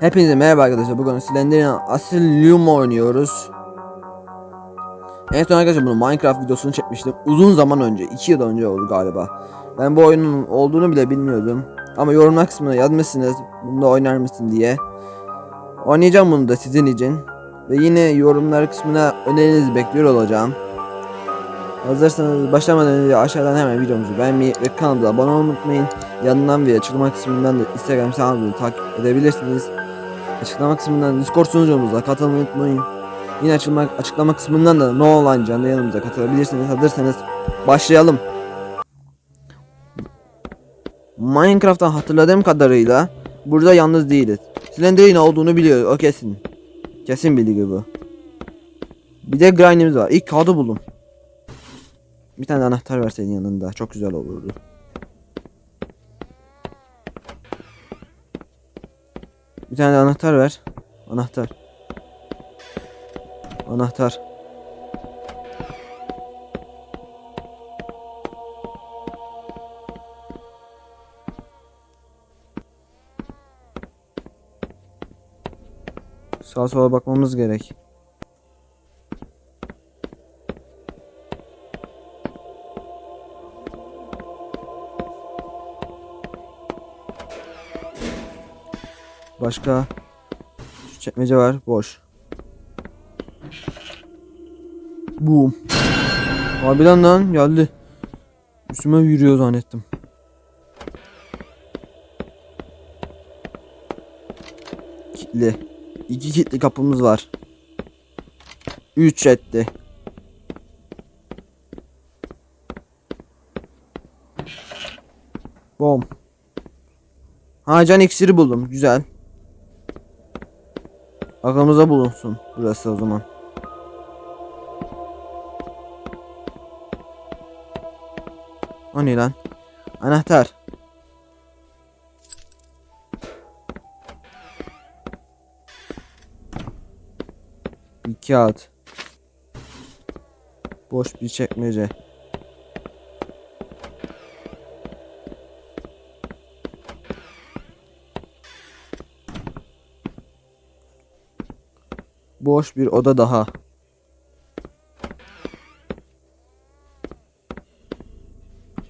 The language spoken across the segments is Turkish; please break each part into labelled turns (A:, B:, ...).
A: Hepinize merhaba arkadaşlar. Bugün Slender'in Asylum oynuyoruz. En son arkadaşlar bunu Minecraft videosunu çekmiştim. Uzun zaman önce. 2 yıl önce oldu galiba. Ben bu oyunun olduğunu bile bilmiyordum. Ama yorumlar kısmına yazmışsınız. Bunu da oynar mısın diye. Oynayacağım bunu da sizin için. Ve yine yorumlar kısmına önerinizi bekliyor olacağım. Hazırsanız başlamadan önce aşağıdan hemen videomuzu beğenmeyi ve kanalımıza abone olmayı unutmayın. Yanından ve açıklama kısmından da Instagram hesabımızı takip edebilirsiniz. Açıklama kısmından Discord sunucumuza katılmayı unutmayın. Yine açıklama, açıklama kısmından da No Online canlı yanımıza katılabilirsiniz. Hazırsanız başlayalım. Minecraft'tan hatırladığım kadarıyla burada yalnız değiliz. Slender'in olduğunu biliyor o kesin. Kesin bilgi bu. Bir de grind'imiz var. İlk kağıdı buldum. Bir tane anahtar verseydin yanında çok güzel olurdu. Bir tane de anahtar ver. Anahtar. Anahtar. Sağa sola bakmamız gerek. Başka şu çekmece var boş. Boom. Harbiden lan geldi. Üstüme yürüyor zannettim. Kilitli. İki kilitli kapımız var. Üç etti. Bom. Ha can iksiri buldum. Güzel. Aklımıza bulunsun burası o zaman. O ne lan? Anahtar. Bir kağıt. Boş bir çekmece. Boş bir oda daha.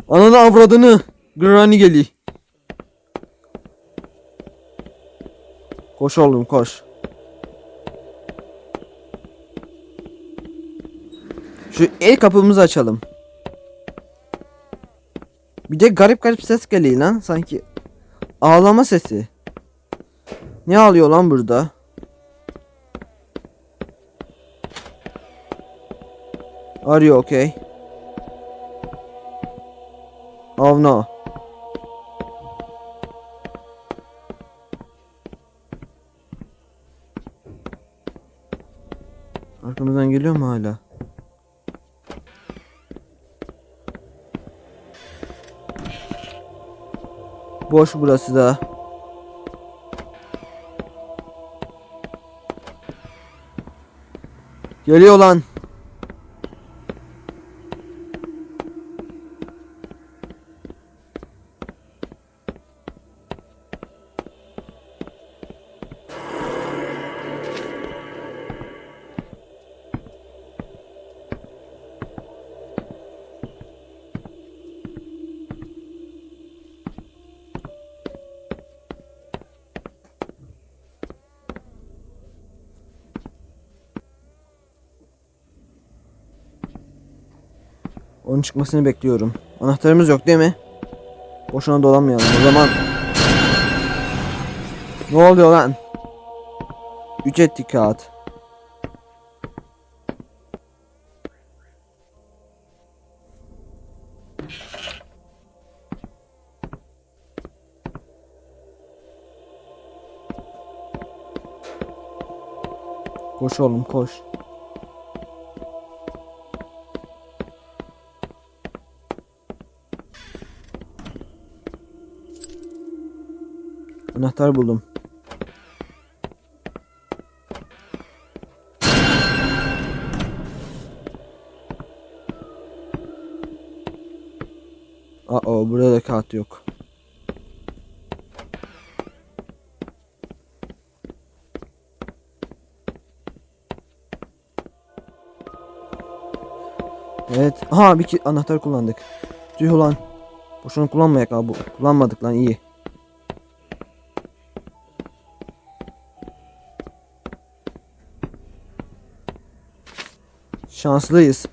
A: Ananı avradını. Granny geli. Koş oğlum koş. Şu el kapımızı açalım. Bir de garip garip ses geliyor lan sanki. Ağlama sesi. Ne ağlıyor lan burada? Are you okay? Oh no. Arkamızdan geliyor mu hala? Boş burası da. Geliyor lan. Onun çıkmasını bekliyorum. Anahtarımız yok değil mi? Boşuna dolanmayalım o zaman. Ne oluyor lan? Üç ettik kağıt. Koş oğlum koş. anahtar buldum. Aa -oh, burada da kağıt yok. Evet. Ha bir anahtar kullandık. Tüh ulan. Boşuna kullanmayak abi. Kullanmadık lan iyi. Şanslıyız.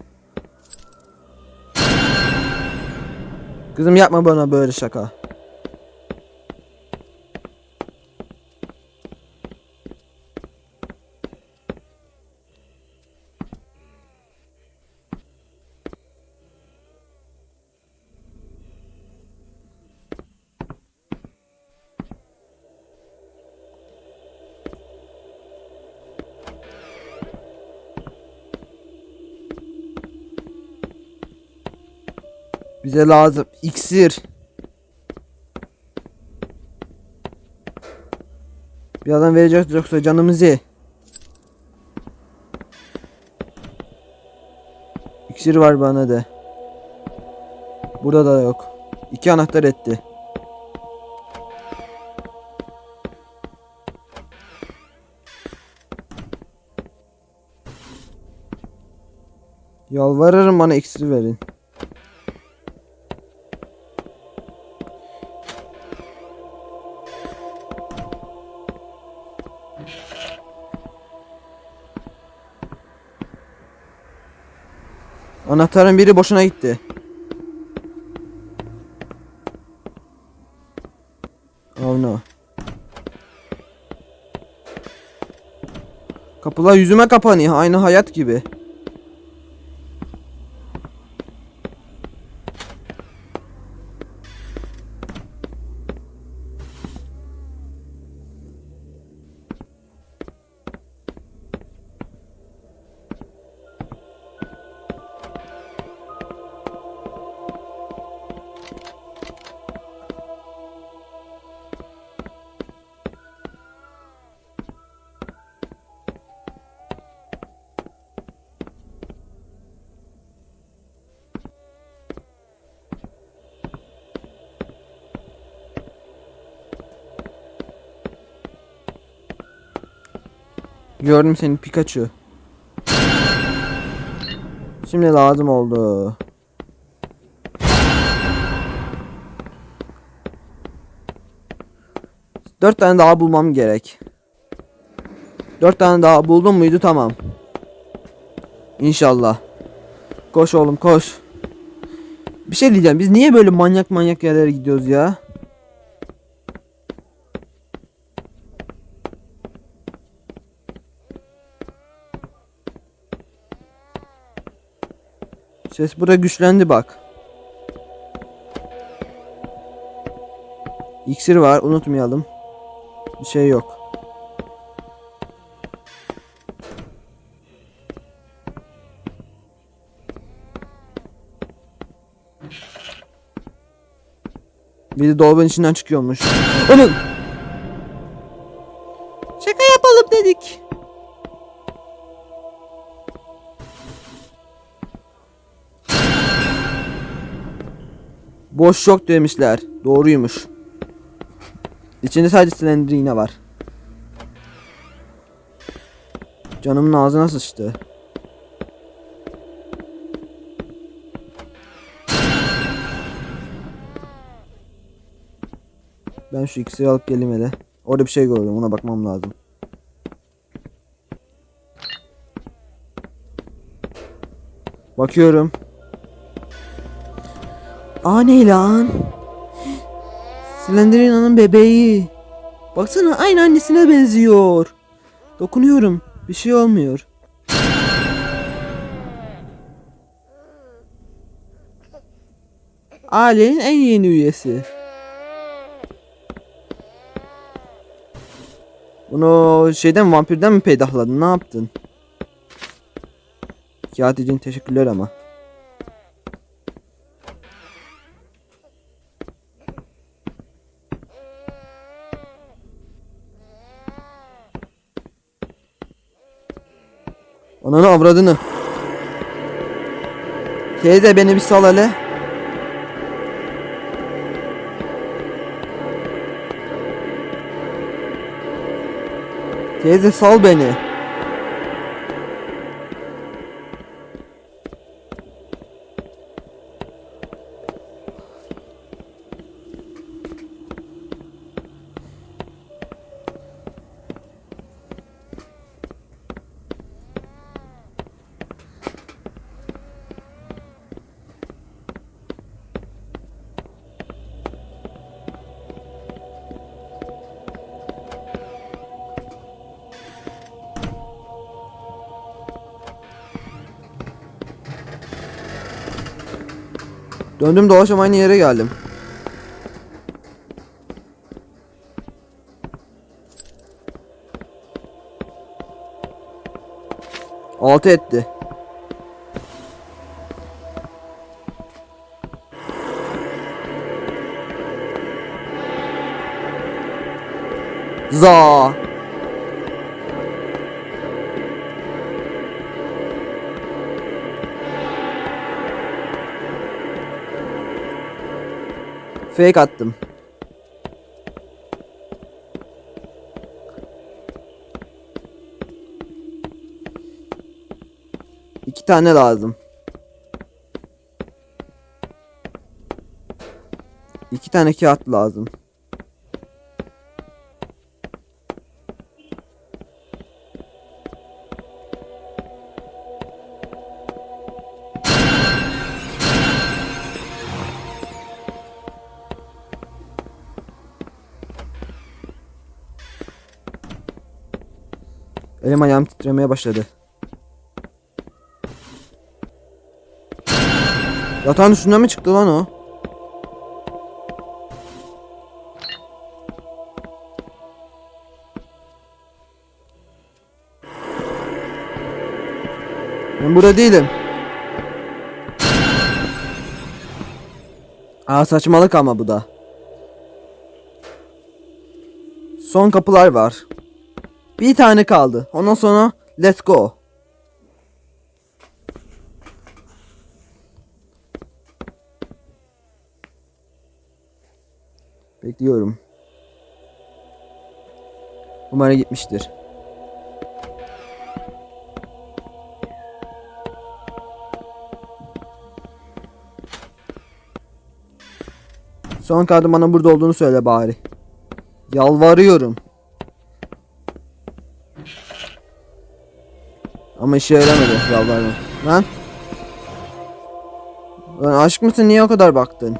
A: Kızım yapma bana böyle şaka. Bize lazım iksir. Birazdan vereceğiz yoksa canımızı. İksir var bana da. Burada da yok. İki anahtar etti. Yalvarırım bana iksir verin. Anahtarın biri boşuna gitti. Oh no. Kapılar yüzüme kapanıyor. Aynı hayat gibi. Gördüm seni Pikachu. Şimdi lazım oldu. Dört tane daha bulmam gerek. Dört tane daha buldum muydu tamam. İnşallah. Koş oğlum koş. Bir şey diyeceğim. Biz niye böyle manyak manyak yerlere gidiyoruz ya? Ses burada güçlendi bak. İksir var unutmayalım. Bir şey yok. Bir de dolabın içinden çıkıyormuş. Onun. Boş yok demişler. Doğruymuş. İçinde sadece silindri var. Canımın ağzına sıçtı. Ben şu iksiri alıp geleyim hele. Orada bir şey gördüm ona bakmam lazım. Bakıyorum. Aa ne lan? Slenderman'ın bebeği. Baksana aynı annesine benziyor. Dokunuyorum. Bir şey olmuyor. Ailenin en yeni üyesi. Bunu şeyden vampirden mi peydahladın? Ne yaptın? Kağıt için teşekkürler ama. Ananı avradını. Teyze beni bir sal hele. Teyze sal beni. Döndüm dolaşım aynı yere geldim. Altı etti. Za. Fake attım. İki tane lazım. İki tane kağıt lazım. Elim ayağım titremeye başladı. Yatağın üstünden mi çıktı lan o? Ben burada değilim. Aa saçmalık ama bu da. Son kapılar var. Bir tane kaldı. Ondan sonra let's go. Bekliyorum. Umarım gitmiştir. Son kağıdı bana burada olduğunu söyle bari. Yalvarıyorum. Ama işe yaramadı yalvarma. Lan. Lan aşk mısın niye o kadar baktın?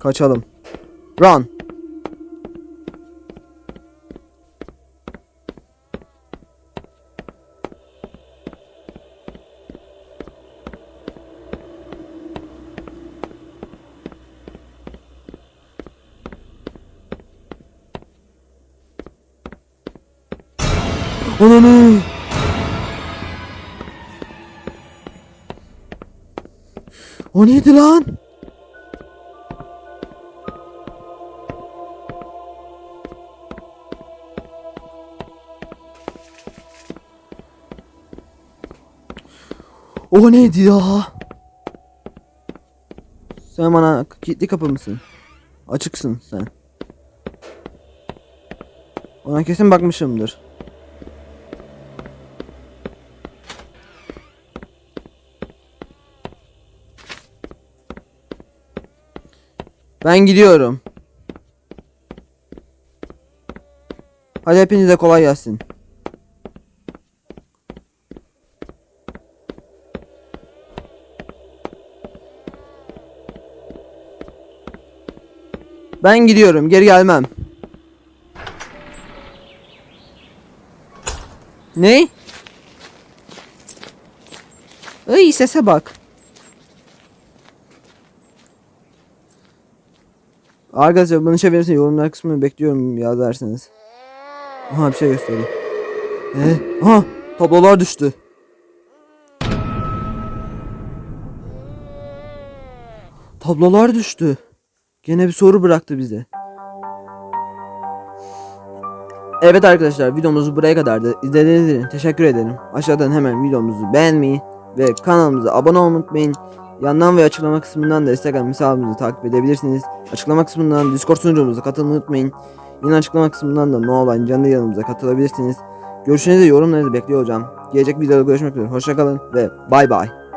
A: Kaçalım. Run. Ananı. O neydi lan? O neydi ya? Sen bana kilitli kapı mısın? Açıksın sen. Ona kesin bakmışımdır. Ben gidiyorum. Hadi hepinize kolay gelsin. Ben gidiyorum, geri gelmem. Ne? Ay sese bak. Arkadaşlar bunu çevirirsin yorumlar kısmını bekliyorum yazarsanız. Aha bir şey göstereyim. Ee, aha tablolar düştü. Tablolar düştü. Gene bir soru bıraktı bize. Evet arkadaşlar videomuz buraya kadardı. İzlediğiniz için teşekkür ederim. Aşağıdan hemen videomuzu beğenmeyi ve kanalımıza abone olmayı unutmayın. Yandan ve açıklama kısmından da Instagram hesabımızı takip edebilirsiniz. Açıklama kısmından Discord sunucumuza katılmayı unutmayın. Yine açıklama kısmından da No Online canlı yanımıza katılabilirsiniz. Görüşlerinizi yorumlarınızı bekliyor hocam. Gelecek videoda görüşmek üzere. Hoşçakalın ve bay bay.